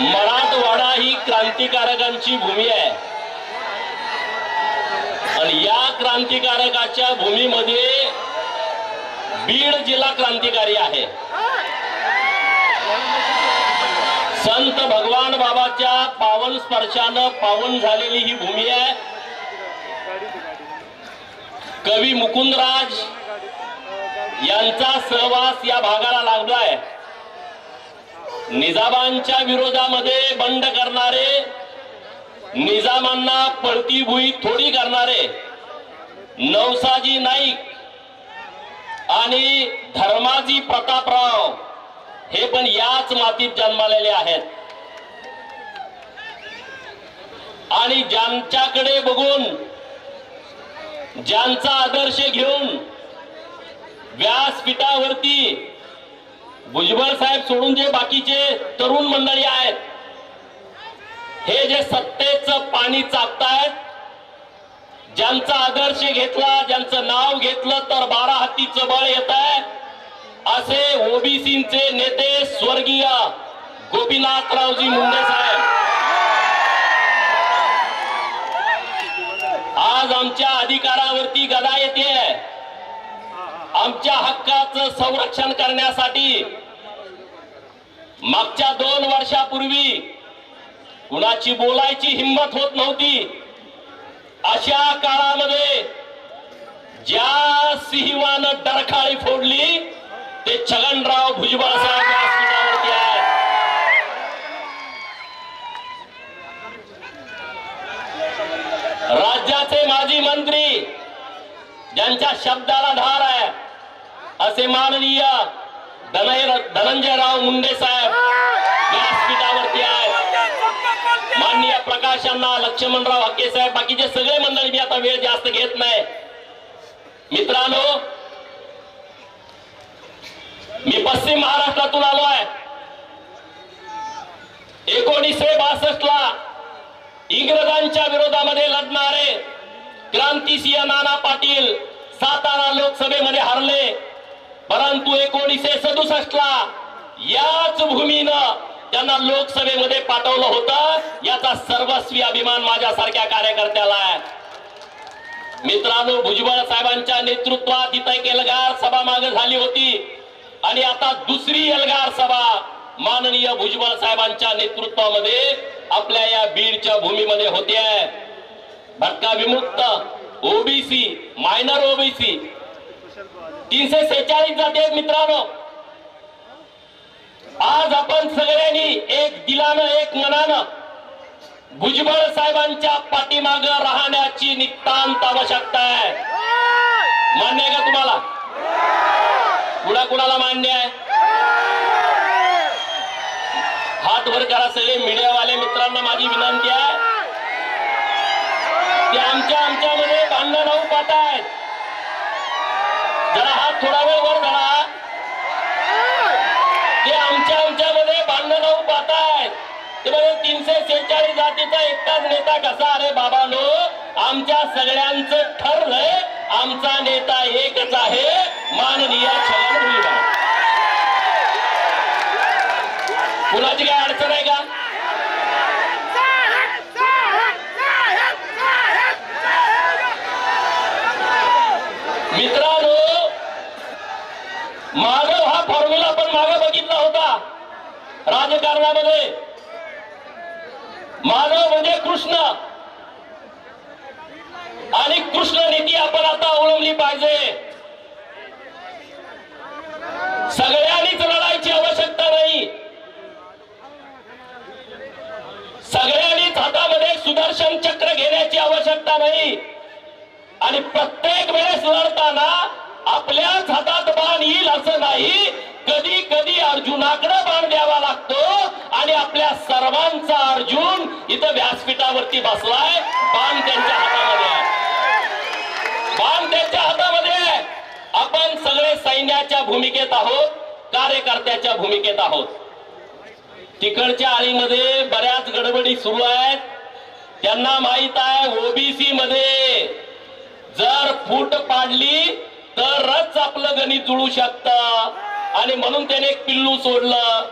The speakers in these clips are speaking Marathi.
मराठवाडा ही क्रांतिकारकांची भूमी आहे. आणि या क्रांतिकारकाच्या भूमीमध्ये बीड जिल्हा क्रांतिकारी आहे. संत भगवान बाबाच्या पावन स्पर्शानं पावन झालेली ही भूमी आहे. कवी मुकुंदराज यांचा सहवास या भागाला लागलाय निजामांच्या विरोधामध्ये बंड करणारे निजामांना पळती भुई थोडी करणारे नवसाजी नाईक आणि धर्माजी प्रतापराव हे पण याच मातीत जन्मालेले आहेत. आणि ज्यांच्याकडे बघून ज्यांचा आदर्श घेऊन व्यासपीठावरती भुजबळ साहेब सोडून जे बाकीचे तरुण मंडळी आहेत हे जे सत्तेचं पाणी चाकतायत ज्यांचा आदर्श घेतला ज्यांचं नाव घेतलं तर बारा हत्तीचं बळ येत आहे असे ओबीसीचे नेते स्वर्गीय गोपीनाथरावजी मुंडे साहेब. आज आमच्या अधिकारावरती गदा येते आमच्या हक्काचं संरक्षण करण्यासाठी मागच्या दोन वर्षापूर्वी कुणाची बोलायची हिंमत होत नव्हती. अशा काळामध्ये ज्या सिंहवानं डरखाळी फोडली ते छगनराव भुजबळ साहेब व्यासपीठावरती राज्याचे माजी मंत्री ज्यांच्या शब्दाला धार आहे असे माननीय धनय- धनंजयराव मुंडे साहेब. व्यासपीठावरती आहेत. माननीय प्रकाशांना लक्ष्मणराव हक्के साहेब बाकीचे सगळे मंडळी मी आता वेळ जास्त घेत नाही. मित्रांनो मी पश्चिम महाराष्ट्रातून आलो आहे. एकोणीसशे बासष्ट ला इंग्रजांच्या विरोधामध्ये लढणारे क्रांतिसिंह नाना पाटील सातारा लोकसभेमध्ये हरले. परंतु एकोणीसशे सदुसष्ट ला याच भूमीनं त्यांना लोकसभेमध्ये पाठवलं होतं. याचा सर्वस्वी अभिमान माझ्यासारख्या कार्यकर्त्याला आहे. मित्रांनो भुजबळ साहेबांच्या नेतृत्वात इथं एक एल्गार सभा मागे झाली होती. आणि आता दुसरी एल्गार सभा माननीय भुजबळ साहेबांच्या नेतृत्वामध्ये आपल्या या बीडच्या भूमीमध्ये होते आहे. भटका विमुक्त ओबीसी मायनर ओबीसी. तीनशे सेहेचाळीस जाती मित्रांनो आज आपण सगळ्यांनी एक दिलानं एक मनानं भुजबळ साहेबांच्या पाठीमाग राहण्याची नितांत आवश्यकता आहे. मान्य आहे का तुम्हाला? कुणा कुणाला मान्य आहे? हात वर करा सगळे मीडियावाले मित्रांना माझी विनंती आहे. ते आमच्या आमच्यामध्ये भांडण होऊ पाहत आहेत थोडा वेळ वर धरा. ते आमच्या आमच्यामध्ये भांडण होऊ पाहत आहेत ते म्हणजे तीनशे सेहेचाळीस जातीचा एकटाच नेता कसा? अरे बाबा नो आमच्या सगळ्यांचं ठरलंय आमचा नेता एकच आहे. माननीय छगन भुजबळ. कुणाची काय अडचण आहे का मित्रांनो मानव हा फॉर्म्युला पण मागे बघितला होता राजकारणामध्ये. मानव म्हणजे कृष्ण. आणि कृष्ण नीती आपण आता अवलंबली पाहिजे. सगळ्यांनीच लढायची आवश्यकता नाही. सगळ्यांनीच हातामध्ये सुदर्शन चक्र घेण्याची आवश्यकता नाही. आणि प्रत्येक वेळेस लढताना आपल्याच हातात बाण येईल असं नाही. कधी कधी अर्जुनाकडे बाण द्यावा लागतो आणि आपल्या सर्वांचा अर्जुन इथं व्यासपीठावरती बसलाय. बाण त्यांच्या हातामध्ये आहे. बाण त्यांच्या हातामध्ये आहे. आपण सगळे सैन्याच्या भूमिकेत आहोत कार्यकर्त्याच्या भूमिकेत आहोत. तिकडच्या आळीमध्ये बऱ्याच गडबडी सुरू आहेत. त्यांना माहीत आहे ओबीसी मध्ये जर फूट पाडली तरच आपलं गणित जुळू शकतं. आणि म्हणून त्याने एक पिल्लू सोडलं.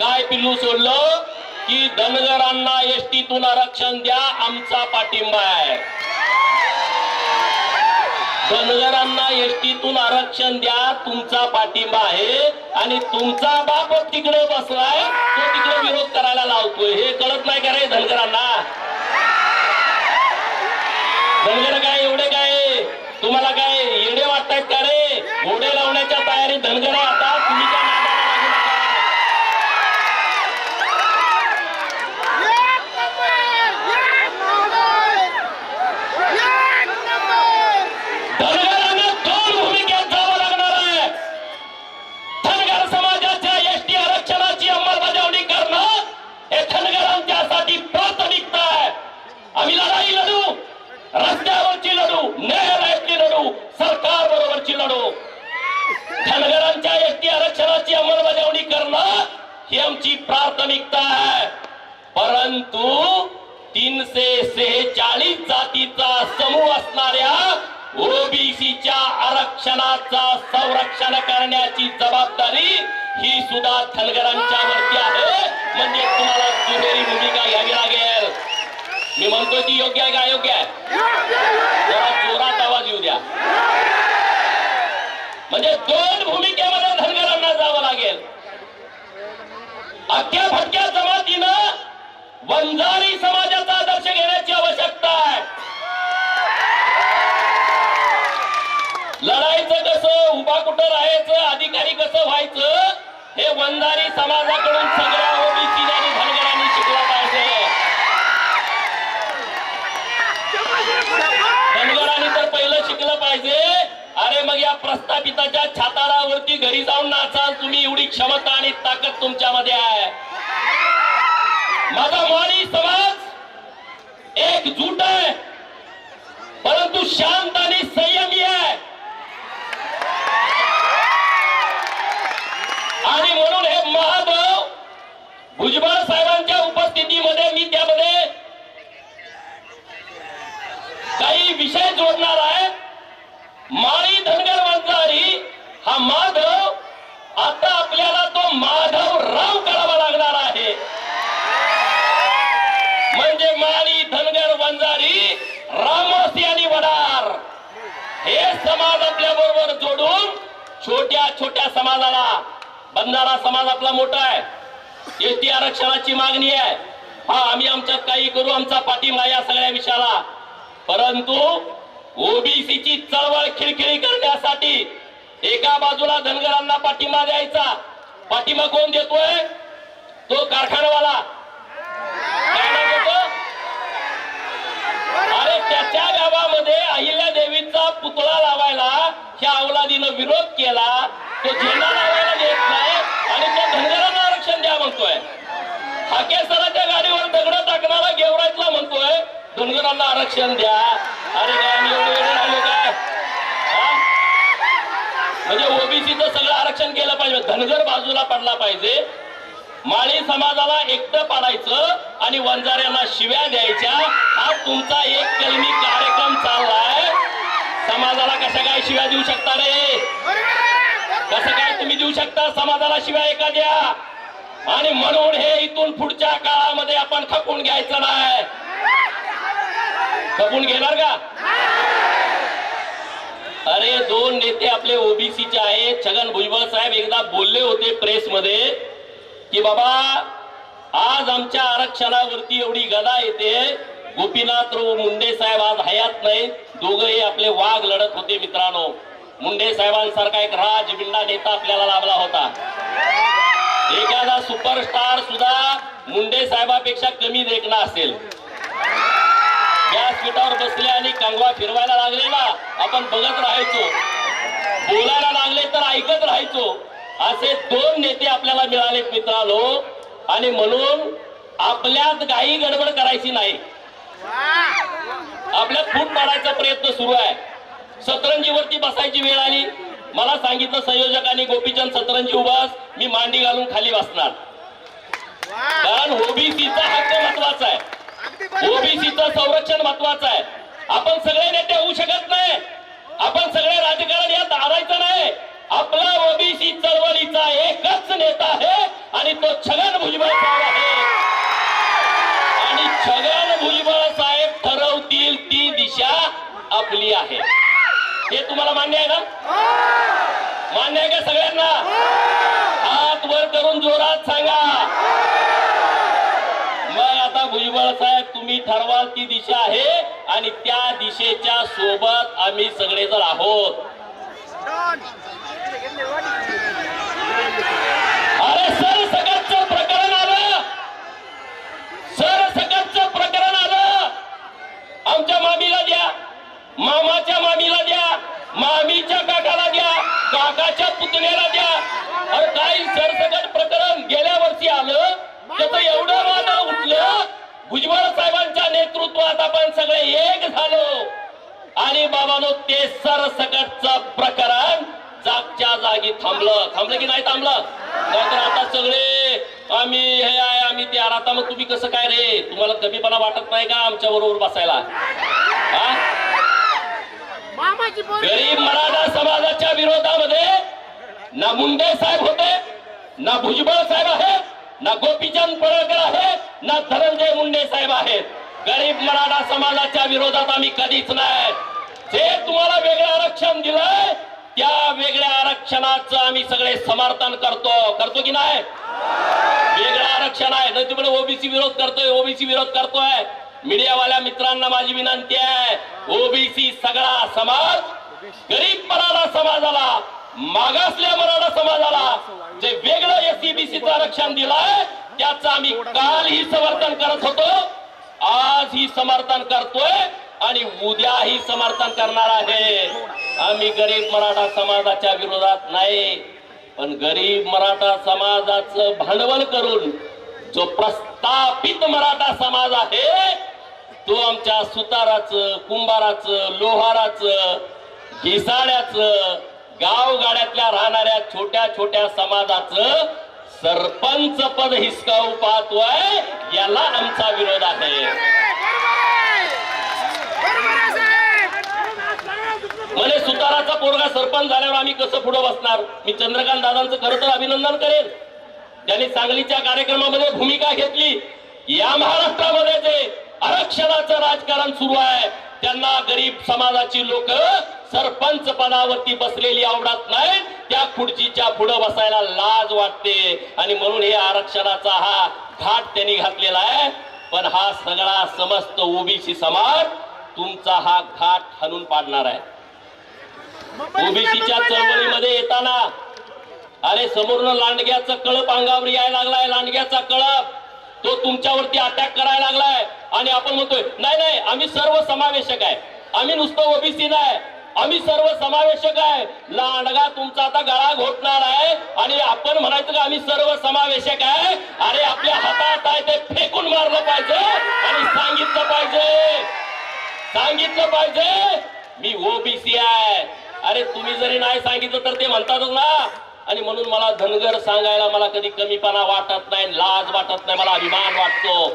काय पिल्लू सोडलं? की धनगरांना एसटीतून आरक्षण द्या आमचा पाठिंबा आहे. धनगरांना एसटीतून आरक्षण द्या तुमचा पाठिंबा आहे. आणि तुमचा बाप तिकडे बसलाय तो तिकडे विरोध करायला लावतोय. हे कळत नाही का रे धनगरांना? धनगर काय काय तुम्हाला काय येडे वाटतायत का रे? घोडे लावण्याच्या तयारी धनगर आता. तुम्ही मी म्हणतोय ती योग्य आहे का अयोग्य आहे? जरा जोरात आवाज येऊ द्या. म्हणजे दोन भूमिकेमध्ये धनगरांना जावं लागेल. अख्ख्या फटक्या जमातीनं वंजारी समाजाचा आदर्श घेण्याची आवश्यकता आहे. लढायचं कसं उभा कुठं राहायचं अधिकारी कसं व्हायचं हे वंजारी समाजाकडून सगळं ओबीसी आणि धनगरांनी शिकलं पाहिजे धनगरांनी तर पहिलं शिकलं पाहिजे. अरे मग या प्रस्थापिताच्या छाताडावरती घरी जाऊन नाचाल तुम्ही एवढी क्षमता आणि ताकद तुमच्यामध्ये आहे. माझा माळी समाज एकजूट आहे. परंतु शांत आणि संयमी आहे आणि म्हणून हे महादेव भुजबळ साहेबांच्या उपस्थितीमध्ये मी त्यामध्ये काही विषय जोडणार आहे माळी धनगर वंजारी हा माधव आता आपल्याला तो माधव राव करावा लागणार आहे. म्हणजे माळी धनगर वंजारी रामोसी आणि वडार. हे समाज आपल्या बरोबर जोडून छोट्या छोट्या समाजाला बंधारा समाज आपला मोठा आहे. एसटी आरक्षणाची मागणी आहे. हा आम्ही आमच्यात काही करू आमचा पाठिंबा या सगळ्या विषयाला. परंतु ओबीसीची चळवळ खिळखिळी करण्यासाठी एका बाजूला धनगरांना पाठिंबा द्यायचा. पाठिंबा कोण देतोय? तो कारखानावाला. अरे त्याच्या गावामध्ये अहिल्या देवीचा पुतळा लावायला ह्या अवलादीनं विरोध केला. तो झेंडा लावायला देत नाही आणि त्या धनगरांना आरक्षण द्या म्हणतोय. हाकेसराच्या गाडीवर दगड टाकणारा गेवरायतला म्हणतोय धनगरांना आरक्षण द्या. अरे काय आम्ही एवढे राहिले काय? म्हणजे ओबीसीचं सगळं आरक्षण केलं पाहिजे. धनगर बाजूला पडला पाहिजे. माळी समाजाला एकटं पाडायचं आणि वंजाऱ्यांना शिव्या द्यायच्या हा तुमचा एक कलमी कार्यक्रम चाललाय. समाजाला कशा काय शिव्या देऊ शकता रे? कसं काय तुम्ही देऊ शकता? समाजाला शिव्या एखाद्या आणि म्हणून हे इथून पुढच्या काळामध्ये आपण खपून घ्यायचं नाही. खपून घेणार का? अरे दोन नेते आपले ओबीसीचे आहेत. छगन भुजबळ साहेब एकदा बोलले होते प्रेसमध्ये की बाबा आज आमच्या आरक्षणावरती एवढी गदा येते. गोपीनाथ मुंडे साहेब आज हयात नाही. दोघंही आपले वाघ लढत होते मित्रांनो. मुंडे साहेबांसारखा एक राजबिंडा नेता आपल्याला लाभला होता. एखादा सुपरस्टार सुद्धा मुंडे साहेबापेक्षा कमी देखणा असेल. व्यासपीठावर बसले आणि कंगवा फिरवायला लागलेला आपण बघत राहायचो. बोलायला लागले तर ऐकत राहायचो. असे दोन नेते आपल्याला मिळालेत मित्रांनो. आणि म्हणून आपल्यात काही गडबड करायची नाही. आपल्यात फूट पाडायचा प्रयत्न सुरू आहे. सतरंजीवरती बसायची वेळ आली. मला सांगितलं संयोजकांनी गोपीचंद सतरंजी उभास मी मांडी घालून खाली बसणार. कारण ओबीसीचा हक्क महत्त्वाचा आहे. ओबीसीचं संरक्षण महत्वाचं आहे. आपण सगळे नेते होऊ शकत नाही. आपण सगळे राजकारण यात आडायचं नाही. आपला ओबीसी चळवळीचा एकच नेता आहे आणि तो छगन भुजबळ साहेब आहे. छगन भुजबळ साहेब ठरवतील ती दिशा आपली आहे. हे तुम्हाला मान्य आहे ना? मान्य आहे का सगळ्यांना? हात वर करून जोरात सांगा. भुजबळ साहेब तुम्ही ठरवाल ती दिशा आहे आणि त्या दिशेच्या सोबत आम्ही सगळेजण आहोत. अरे सर सकटचं प्रकरण आलं. सर सकटचं प्रकरण आलं. आमच्या मामीला द्या. मामाच्या मामीला द्या. मामीच्या काकाला द्या. काकाच्या पुतण्याला द्या. अरे सर सरसकट प्रकरण गेल्या वर्षी आलं. त्याचं एवढं वादळ उठलं. भुजबळ साहेबांच्या नेतृत्वात आपण सगळे एक झालो. आणि बाबानो ते सरसकटचं प्रकरण जागच्या जागी थांबलं. थांबलं की नाही थांबलं? नाहीतर आता सगळे आम्ही हे आहे आम्ही ते. आता मग तुम्ही कसं काय रे? तुम्हाला कमीपणा वाटत नाही का आमच्या बरोबर बसायला? हा? गरीब मराठा समाजाच्या विरोधामध्ये ना मुंडे साहेब होते ना भुजबळ साहेब आहेत ना गोपीचंद पडळकर आहेत ना धनंजय मुंडे साहेब आहेत. गरीब मराठा समाजाच्या विरोधात आम्ही कधीच नाही. जे तुम्हाला वेगळं आरक्षण दिलंय त्या वेगळ्या आरक्षणाचं आम्ही सगळे समर्थन करतो. करतो की नाही? वेगळं आरक्षण आहे. नाही तुम्ही ओबीसी विरोध करतोय ओबीसी विरोध करतोय. मीडियावाल्या मित्रांना माझी विनंती आहे ओबीसी सगळा समाज गरीब मराठा समाजाला मागासल्या मराठा समाजाला जे वेगळं एसईबीसीचं आरक्षण दिलंय त्याचं आम्ही कालही समर्थन करत होतो. आज ही समर्थन करतोय आणि उद्याही समर्थन करणार आहे. आम्ही गरीब मराठा समाजाच्या विरोधात नाही पण गरीब मराठा समाजाचं भांडवल करून जो प्रस्थापित मराठा समाज आहे तो आमच्या सुताराचं कुंभाराचं लोहाराचं घिसाड्याचं गावगाड्यातल्या राहणाऱ्या छोट्या छोट्या समाजाचं सरपंच पद हिसकावू पाहतोय याला आमचा विरोध आहे. म्हणे सुताराचा पोरगा सरपंच झाल्यावर आम्ही कसं पुढे बसणार? मी चंद्रकांत दादांचं खरं तर अभिनंदन करेन. त्यांनी सांगलीच्या कार्यक्रमामध्ये भूमिका घेतली. या महाराष्ट्रामध्ये जे आरक्षणाचं राजकारण सुरू आहे त्यांना गरीब समाजाची लोक सरपंच पदावरती बसलेली आवडत नाही त्या खुर्चीच्या पुढे बसायला लाज वाटते. आणि म्हणून हे आरक्षणाचा हा घाट त्यांनी घातलेला आहे. पण हा सगळा समस्त ओबीसी समाज तुमचा हा घाट हलून पाडणार आहे. ओबीसीच्या चळवळीमध्ये येताना अरे समोरनं लांडग्याचा कळप अंगावर यायला लागलाय लांडग्याचा कळप. तो तुमच्यावरती अटॅक करायला लागलाय. आणि आपण म्हणतोय नाही नाही आम्ही सर्व समावेशक आहे. आम्ही नुसतं ओबीसी नाही. आम्ही सर्व समावेशक आहे. लांडगा तुमचा आता गळा घोटणार आहे. आणि आपण म्हणायचं का आम्ही सर्व समावेशक आहे. अरे आपल्या हातात आहे ते फेकून मारलं पाहिजे. आणि सांगितलं पाहिजे. सांगितलं पाहिजे. मी ओबीसी आहे. अरे तुम्ही जरी नाही सांगितलं तर ते म्हणतातच ना. आणि म्हणून मला धनगर सांगायला मला कधी कमीपणा वाटत नाही लाज वाटत नाही मला अभिमान वाटतो.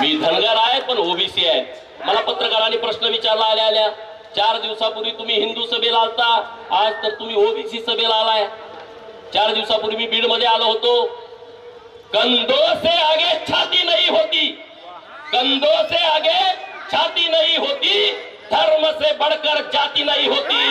मी धनगर आहे पण ओबीसी आहे. मला पत्रकारांनी प्रश्न विचारला आल्या आल्या. चार दिवसापूर्वी तुम्ही हिंदू सभेला आलता. आज तर तुम्ही ओबीसी सभेला आलाय. चार दिवसापूर्वी मी बीडमध्ये आलो होतो. कंदो से आगे छाती नाही होती. कंदो से आगे छाती नाही होती. धर्म से बढ़कर जाती नाही होती.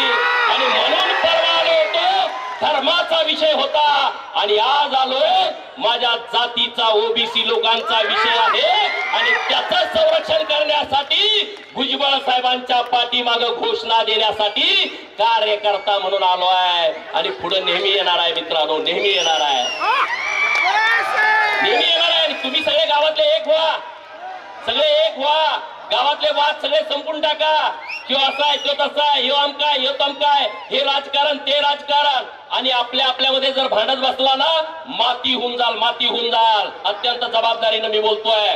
आणि म्हणून परवा आलो होतो. धर्माचा विषय होता. आणि आज आलोय माझ्या जातीचा ओबीसी लोकांचा विषय आहे. आणि त्याच संरक्षण करण्यासाठी भुजबळ साहेबांच्या पाठीमाग घोषणा देण्यासाठी कार्यकर्ता म्हणून आलो आहे आणि पुढे नेहमी येणार आहे मित्रांनो नेहमी येणार आहे. नेहमी येणार आहे. तुम्ही सगळे गावातले एक व्हा. सगळे एक व्हा. गावातले वाद सगळे संपून टाका. किंवा असा आहे तो तसा आहे ह्यो आमकाय ह्यो तमकाय हे राजकारण ते राजकारण. आणि आपल्या आपल्यामध्ये जर भांडत बसला ना माती होऊन जाल माती होऊन जाल. अत्यंत जबाबदारीनं मी बोलतोय.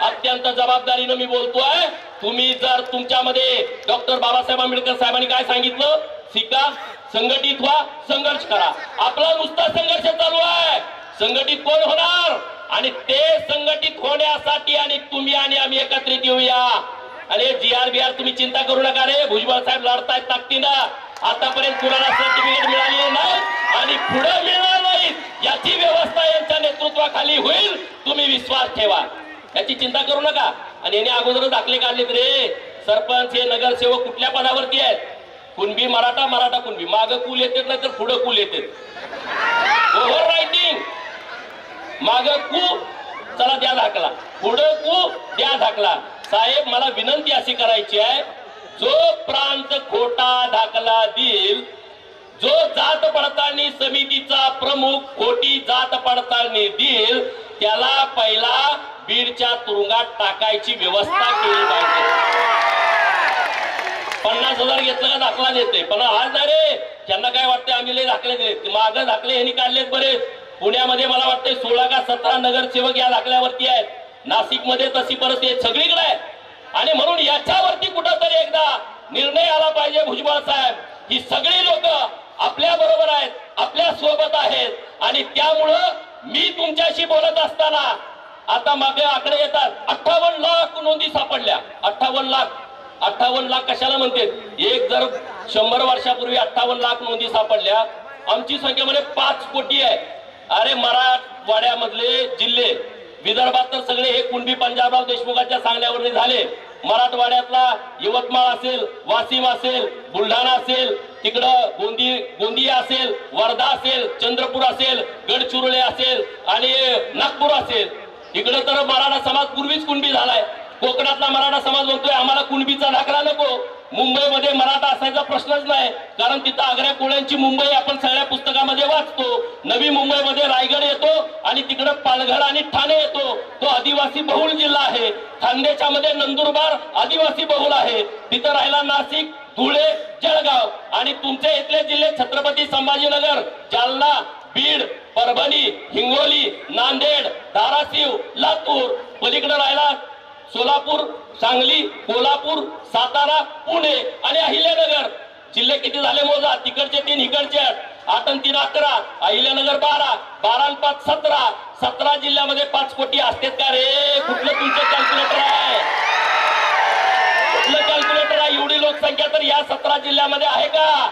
अत्यंत जबाबदारीनं मी बोलतोय. तुम्ही जर तुमच्यामध्ये डॉक्टर बाबासाहेब आंबेडकर साहेबांनी काय सांगितलं? शिका संघटित व्हा संघर्ष करा. आपला नुसता संघर्ष चालू आहे. संघटित कोण होणार? आणि ते संघटित होण्यासाठी आणि तुम्ही आणि आम्ही एकत्रित येऊया. अरे जी आर बी आर तुम्ही चिंता करू नका रे. भुजबळ साहेब लढतायत ताकदीनं. आतापर्यंत कुणाला सर्टिफिकेट मिळालेलं नाही आणि पुढे मिळणार नाही याची व्यवस्था यांच्या नेतृत्वाखाली होईल तुम्ही विश्वास ठेवा. याची चिंता करू नका. आणि याने अगोदर दाखले काढलेत रे. सरपंच हे नगरसेवक कुठल्या पदावरती आहेत? कुणबी मराठा मराठा कुणबी. माग कुल येतात नाही तर पुढं कुल येतात. ओव्हर रायटिंग माग कु चला द्या धाकला. पुढं कु द्या धाकला. साहेब मला विनंती अशी करायची आहे जो प्रांत खोटा दाखला देईल जो जात पडताळणी समितीचा प्रमुख खोटी जात पडताळणी देईल त्याला पहिला बीडच्या तुरुंगात टाकायची व्यवस्था केली पाहिजे. पन्नास हजार घेतलं का दाखला देते पण आज नाही रे. त्यांना काय वाटतंय आम्ही लय दाखले देत माग दाखले यांनी काढलेत बरेच पुण्यामध्ये मला वाटतंय सोळा का सतरा नगरसेवक या दाखल्यावरती आहेत. नाशिकमध्ये तशी परत सगळीकडे आहे. आणि म्हणून याच्यावरती कुठंतरी एकदा निर्णय आला पाहिजे भुजबळ साहेब. ही सगळी लोक आपल्या बरोबर आहेत आपल्यासोबत आहेत. आणि त्यामुळं मी तुमच्याशी बोलत असताना आता मागे आकडे येतात. अठ्ठावन्न लाख नोंदी सापडल्या. अठ्ठावन्न लाख. अठ्ठावन्न लाख कशाला म्हणते? एक जर शंभर वर्षापूर्वी अठ्ठावन्न लाख नोंदी सापडल्या आमची संख्या म्हणजे पाच कोटी आहे. अरे मराठवाड्यामधले जिल्हे विदर्भात तर सगळे हे कुणबी पंजाबराव देशमुखांच्या सांगण्यावरती झाले. मराठवाड्यातला यवतमाळ असेल वाशिम असेल बुलढाणा असेल तिकडं गोंदी गोंदिया असेल वर्धा असेल चंद्रपूर असेल गडचिरोली असेल आणि नागपूर असेल. इकडं तर मराठा समाज पूर्वीच कुणबी झालाय. कोकणातला मराठा समाज म्हणतोय आम्हाला कुणबीचा ढाकला नको. मुंबईमध्ये मराठा असायचा प्रश्नच नाही. कारण तिथं आग्र्या कोळ्यांची मुंबई आपण सगळ्या पुस्तकामध्ये वाचतो. नवी मुंबईमध्ये रायगड येतो आणि तिकडं पालघर आणि ठाणे येतो. तो आदिवासी बहुल जिल्हा आहे. खानदेशामध्ये नंदुरबार आदिवासी बहुल आहे. तिथं राहिला नाशिक धुळे जळगाव आणि तुमचे इथले जिल्हे छत्रपती संभाजीनगर जालना बीड परभणी हिंगोली नांदेड धाराशिव लातूर. पलीकडे राहिला सोलापूर सांगली कोल्हापूर सातारा पुणे आणि अहिल्यानगर. जिल्हे किती झाले मोजा? तिकडचे तीन इकडचे आठ. तीन अकरा. अहिल्यानगर बारा. बारा पाच सतरा. सतरा जिल्ह्यामध्ये पाच कोटी असते का रे? कुठलं तुमचं कॅल्क्युलेटर आहे? कुठलं कॅल्क्युलेटर आहे? एवढी लोकसंख्या तर या सतरा जिल्ह्यामध्ये आहे का?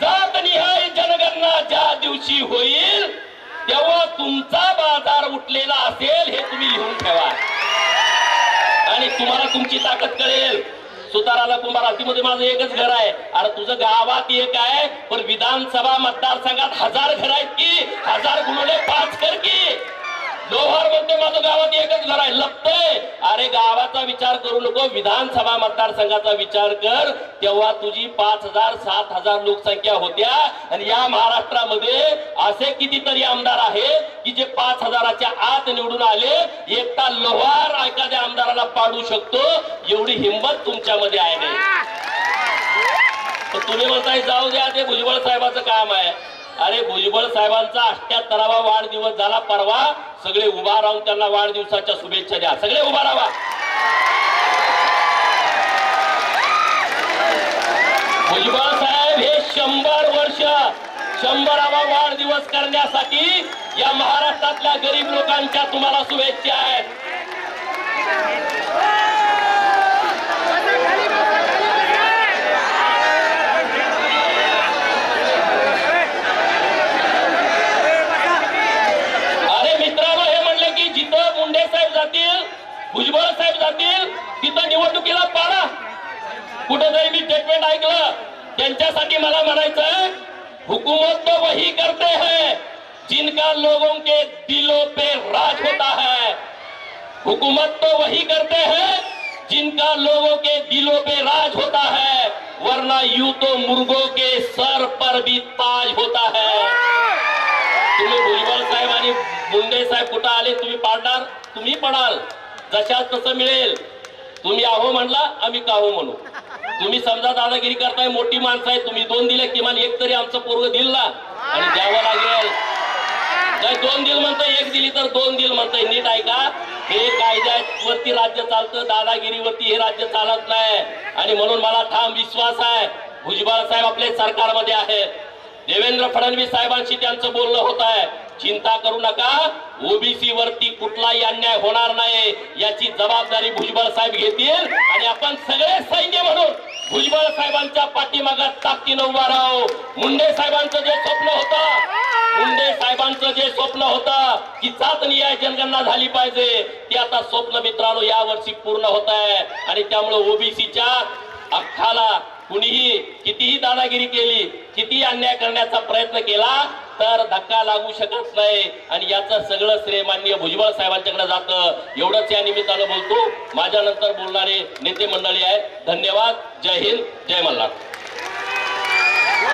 जात निहाय जनगणना ज्या दिवशी होईल तेव्हा तुमचा बाजार उठलेला असेल हे तुम्ही लिहून ठेवा. आणि तुम्हाला तुमची ताकद कळेल. सुताराला कुंभारातीमध्ये माझं एकच घर आहे. अरे तुझं गावात एक आहे पण विधानसभा मतदारसंघात हजार घर आहेत की? हजार गुणवले पाच कर की? लोहारमध्ये माझं गावात एकच घर आहे. लपतंय. अरे गावाचा विचार करू नको. विधानसभा मतदारसंघाचा विचार कर. तेव्हा तुझी पाच हजार सात हजार लोकसंख्या होत्या. आणि या महाराष्ट्रामध्ये असे कितीतरी आमदार आहेत की जे पाच हजाराच्या आत निवडून आले. एकटा लोहार एखाद्या आमदाराला पाडू शकतो. एवढी हिंमत तुमच्यामध्ये आहे. नाही तर तुम्ही म्हणताय जाऊ द्या ते भुजबळ साहेबाचं काम आहे. अरे भुजबळ साहेबांचा अष्ट्याहत्तरावा वाढदिवस झाला परवा सगळे उभा राहून त्यांना वाढदिवसाच्या शुभेच्छा द्या. सगळे उभा राहा. भुजबळ साहेब हे शंभर वर्ष शंभरावा वाढदिवस करण्यासाठी या महाराष्ट्रातल्या गरीब लोकांच्या तुम्हाला शुभेच्छा आहेत अरे मित्रांनो हे म्हणले की जिथं मुंडे साहेब जातील भुजबळ साहेब जातील तिथं निवडणुकीला पाडा. कुठंतरी मी स्टेटमेंट ऐकलं. त्यांच्यासाठी मला म्हणायचं हुकूमत तो वही करते है जिनका लोगों के दिलों पे राज होता है। हुकूमत तो वही करते हैं जिनका लोगों के दिलों पे राज होता है वरना यूं तो मुर्गों के सर पर भी ताज होता है। तुम्ही भुजबळ साहेब आणि मुंडे साहेब कुठं आले? तुम्ही पाडणार? तुम्ही पडाल. जशात तसं मिळेल. तुम्ही आहो म्हणला आम्ही काहो म्हणू? तुम्ही समजा दादागिरी करताय मोठी माणसं आहे तुम्ही दोन दिले किमान एक तरी आमचं पोरग दिल ना? आणि द्यावं लागेल. काय दोन दिल म्हणताय एक दिली तर दोन दिल म्हणताय. नीट ऐका. हे कायद्यावरती राज्य चालतं दादागिरीवरती हे राज्य चालत नाही. आणि म्हणून मला ठाम विश्वास आहे. भुजबळ साहेब आपल्या सरकारमध्ये आहेत देवेंद्र फडणवीस साहेबांशी त्यांचं बोलणं होत आहे. चिंता करू नका. ओबीसी वरती कुठलाही अन्याय होणार नाही. याची जबाबदारी भुजबळ साहेब घेतील. आणि आपण सगळे सैन्य म्हणून भुजबळ साहेबांच्या पाठीमागात ताकदीनं उभा राहू. मुंडे साहेबांचं जे स्वप्न होतं मुंडे साहेबांचं जे स्वप्न होतं की जात नियाय जनगणना झाली पाहिजे. ते आता स्वप्न मित्रांनो या वर्षी पूर्ण होत आहे. आणि त्यामुळे ओबीसीच्या अख्खाला कुणीही कितीही दादागिरी केली किती अन्याय करण्याचा प्रयत्न केला तर धक्का लागू शकत नाही. आणि याचं सगळं श्रेय माननीय भुजबळ साहेबांच्याकडे जातं. एवढंच या निमित्तानं बोलतो. माझ्या नंतर बोलणारे नेते मंडळी आहेत. धन्यवाद. जय हिंद. जय मल्हार.